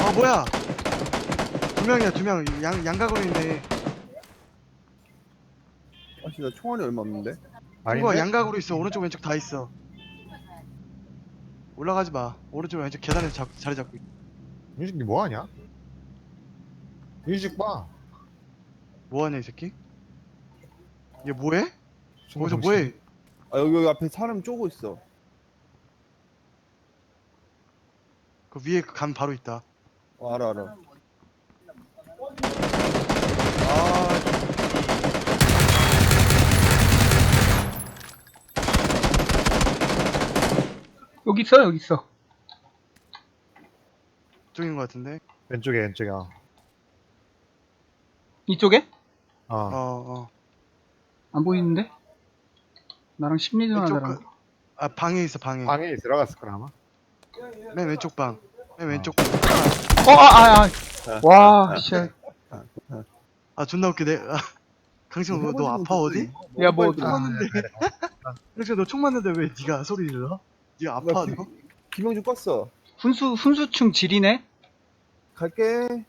아 뭐야? 두 명이야 두 명. 양 양각으로 있네. 아씨 나 총알이 얼마 없는데 친구가 아닌데? 양각으로 있어. 오른쪽 왼쪽 다 있어. 올라가지 마. 오른쪽 왼쪽 계단에서 잡, 자리 잡고. 있- 윤식 니 뭐하냐? 윤식 봐 뭐하냐 이 새끼? 얘 뭐해? 거기서 뭐해? 아 여기, 여기 앞에 사람 쪼고 있어 그 위에 그간 바로 있다. 어, 알아 알아 아 여기 있어 여기 있어 쪽인 것 같은데. 왼쪽에 왼쪽에 어, 이쪽에? 어 어. 어. 안 보이는데? 나랑 심리전 왼쪽 하더라 그, 아 방에 있어 방에. 방에 들어갔을 거라 아마 맨 왼쪽 방. 맨 어. 왼쪽 방. 어, 아, 아, 아. 와, 씨. 야, 아 존나 웃기네. 아, 강신호 너, 너 아파 어디? 야, 뭐, 총 맞는데. 강신호 너총 맞는데 왜 네가 소리 질러? 네가 아파 나 너? 김영준 껐어 훈수, 훈수충 지리네? 갈게